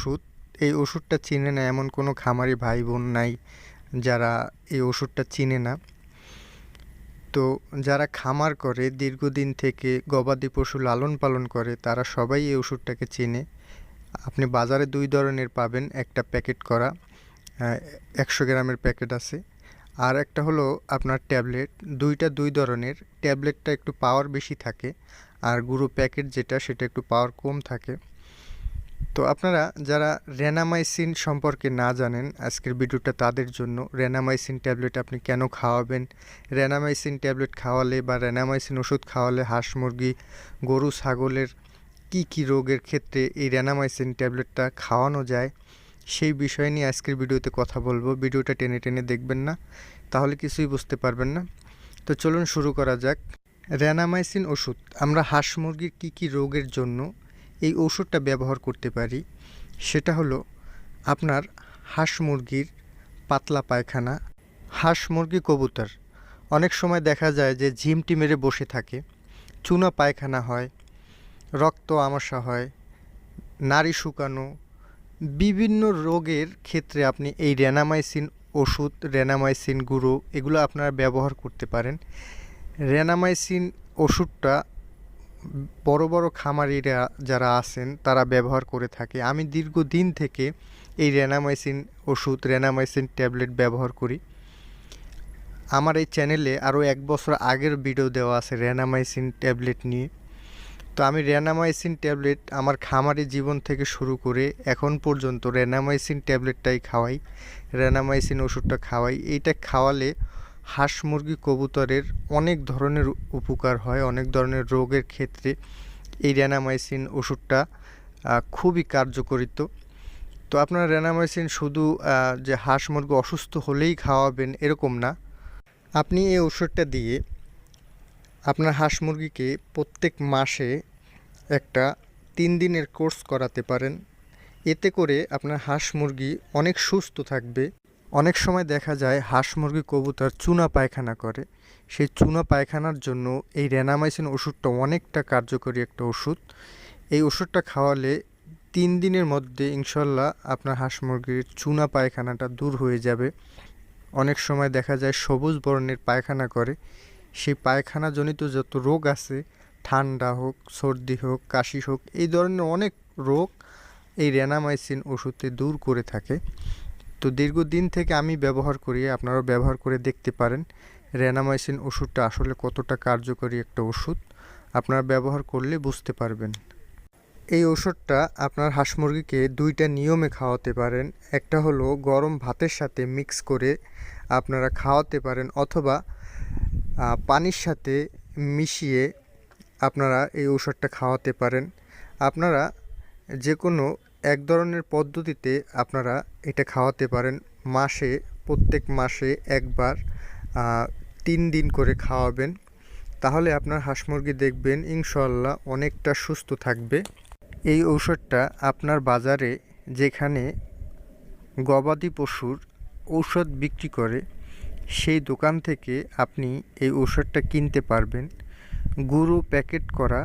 ওষুধ। এই ওষুধটা চিনে না এমন কোনো খামারি ভাই বোন নাই যারা এই ওষুধটা চিনে না। তো যারা খামার করে, দীর্ঘদিন থেকে গবাদি পশু লালন পালন করে, তারা সবাই এই ওষুধটাকে চেনে। আপনি বাজারে দুই ধরনের পাবেন, একটা প্যাকেট করা একশো গ্রামের প্যাকেট আছে। আর একটা হলো আপনার ট্যাবলেট, দুইটা দুই ধরনের। ট্যাবলেটটা একটু পাওয়ার বেশি থাকে, আর গুঁড়ো প্যাকেট যেটা, সেটা একটু পাওয়ার কম থাকে। তো আপনারা যারা রেনামাইসিন সম্পর্কে না জানেন, আজকের ভিডিওটা তাদের জন্য। রেনামাইসিন ট্যাবলেট আপনি কেন খাওয়াবেন? রেনামাইসিন ট্যাবলেট খাওয়ালে বা রেনামাইসিন ওষুধ খাওয়ালে হাঁস মুরগি, গরু, ছাগলের কি কি রোগের ক্ষেত্রে এই রেনামাইসিন ট্যাবলেটটা খাওয়ানো যায়, সেই বিষয় নিয়ে আজকের ভিডিওতে কথা বলব। ভিডিওটা টেনে টেনে দেখবেন না, তাহলে কিছুই বুঝতে পারবেন না। তো চলুন শুরু করা যাক। রেনামাইসিন ওষুধ, আমরা হাঁস মুরগির কী কী রোগের জন্য এই ওষুধটা ব্যবহার করতে পারি। সেটা হলো আপনার হাঁস মুরগির পাতলা পায়খানা, হাঁস মুরগি কবুতর। অনেক সময় দেখা যায় যে ঝিমটি মেরে বসে থাকে, চুনা পায়খানা হয়, রক্ত আমাশা হয়, নাড়ি শুকানো, বিভিন্ন রোগের ক্ষেত্রে আপনি এই রেনামাইসিন ওষুধ, রেনামাইসিন গুঁড়ো এগুলো আপনারা ব্যবহার করতে পারেন। রেনামাইসিন ওষুধটা বড় বড় খামারিরা যারা আছেন, তারা ব্যবহার করে থাকে। আমি দীর্ঘদিন থেকে এই রেনামাইসিন ওষুধ, রেনামাইসিন ট্যাবলেট ব্যবহার করি। আমার এই চ্যানেলে আরও এক বছর আগের ভিডিও দেওয়া আছে রেনামাইসিন ট্যাবলেট নিয়ে। তো আমি রেনামাইসিন ট্যাবলেট আমার খামারি জীবন থেকে শুরু করে এখন পর্যন্ত রেনামাইসিন ট্যাবলেটটাই খাওয়াই, রেনামাইসিন ওষুধটা খাওয়াই। এইটা খাওয়ালে হাঁস মুরগি কবুতরের অনেক ধরনের উপকার হয়, অনেক ধরনের রোগের ক্ষেত্রে। এই র্যানামাইসিন ওষুধটা খুবই কার্যকরিত তো। আপনার র্যানামাইসিন শুধু যে হাঁস মুরগি অসুস্থ হলেই খাওয়াবেন এরকম না। আপনি এই ওষুধটা দিয়ে আপনার হাঁস মুরগিকে প্রত্যেক মাসে একটা তিন দিনের কোর্স করাতে পারেন। এতে করে আপনার হাঁস মুরগি অনেক সুস্থ থাকবে। অনেক সময় দেখা যায় হাঁস মুরগি কবুতর চুনা পায়খানা করে। সেই চুনা পায়খানার জন্য এই রেনামাইসিন ওষুধটা অনেকটা কার্যকরী একটা ওষুধ। এই ওষুধটা খাওয়ালে তিন দিনের মধ্যে ইনশাল্লাহ আপনার হাঁস মুরগির চুনা পায়খানাটা দূর হয়ে যাবে। অনেক সময় দেখা যায় সবুজ বর্ণের পায়খানা করে। সেই পায়খানাজনিত যত রোগ আছে, ঠান্ডা হোক, সর্দি হোক, কাশি হোক, এই ধরনের অনেক রোগ এই রেনামাইসিন ওষুধে দূর করে থাকে। তো দীর্ঘদিন থেকে আমি ব্যবহার করি, আপনারাও ব্যবহার করে দেখতে পারেন। রেনামাইসিন ওষুধটা আসলে কতটা কার্যকরী একটা ওষুধ, আপনারা ব্যবহার করলে বুঝতে পারবেন। এই ওষুধটা আপনার হাঁস মুরগিকে দুইটা নিয়মে খাওয়াতে পারেন। একটা হলো গরম ভাতের সাথে মিক্স করে আপনারা খাওয়াতে পারেন অথবা পানির সাথে মিশিয়ে আপনারা এই ওষুধটা খাওয়াতে পারেন। আপনারা যে কোনো এক ধরনের পদ্ধতিতে আপনারা এটা খাওয়াতে পারেন। মাসে, প্রত্যেক মাসে একবার তিন দিন করে খাওয়াবেন। তাহলে আপনার হাঁস মুরগি দেখবেন ইনশাল্লাহ অনেকটা সুস্থ থাকবে। এই ঔষধটা আপনার বাজারে যেখানে গবাদি পশুর ঔষধ বিক্রি করে, সেই দোকান থেকে আপনি এই ঔষধটা কিনতে পারবেন। গুঁড়ো প্যাকেট করা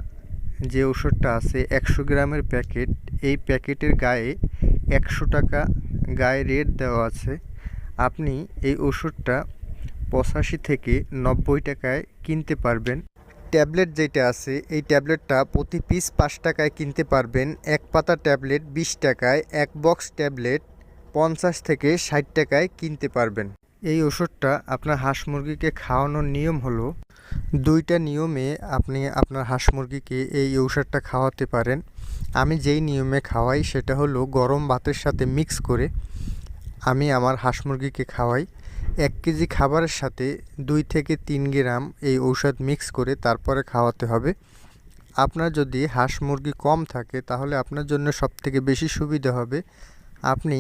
যে ওষুধটা আছে একশো গ্রামের প্যাকেট, এই প্যাকেটের গায়ে একশো টাকা গায়ে রেট দেওয়া আছে। আপনি এই ওষুধটা পঁচাশি থেকে নব্বই টাকায় কিনতে পারবেন। ট্যাবলেট যেটা আছে, এই ট্যাবলেটটা প্রতি পিস পাঁচ টাকায় কিনতে পারবেন। এক পাতা ট্যাবলেট বিশ টাকায়, এক বক্স ট্যাবলেট পঞ্চাশ থেকে ষাট টাকায় কিনতে পারবেন। এই ওষুধটা আপনার হাঁস মুরগিকে খাওয়ানোর নিয়ম হলো দুইটা নিয়মে আপনি আপনার হাঁস মুরগিকে এই ঔষধটা খাওয়াতে পারেন। আমি যেই নিয়মে খাওয়াই সেটা হলো গরম ভাতের সাথে মিক্স করে আমি আমার হাঁস মুরগিকে খাওয়াই। এক কেজি খাবারের সাথে দুই থেকে তিন গ্রাম এই ঔষধ মিক্স করে তারপরে খাওয়াতে হবে। আপনার যদি হাঁস মুরগি কম থাকে তাহলে আপনার জন্য সবথেকে বেশি সুবিধা হবে। আপনি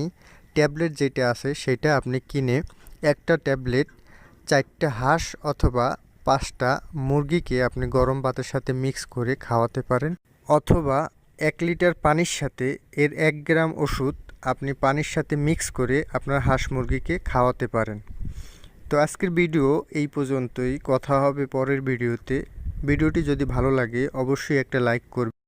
ট্যাবলেট যেটা আছে সেটা আপনি কিনে একটা ট্যাবলেট, চারটা হাঁস অথবা পাঁচটা মুরগিকে আপনি গরম ভাতের সাথে মিক্স করে খাওয়াতে পারেন অথবা এক লিটার পানির সাথে এর এক গ্রাম ওষুধ আপনি পানির সাথে মিক্স করে আপনার হাঁস মুরগিকে খাওয়াতে পারেন। তো আজকের ভিডিও এই পর্যন্তই। কথা হবে পরের ভিডিওতে। ভিডিওটি যদি ভালো লাগে, অবশ্যই একটা লাইক করবে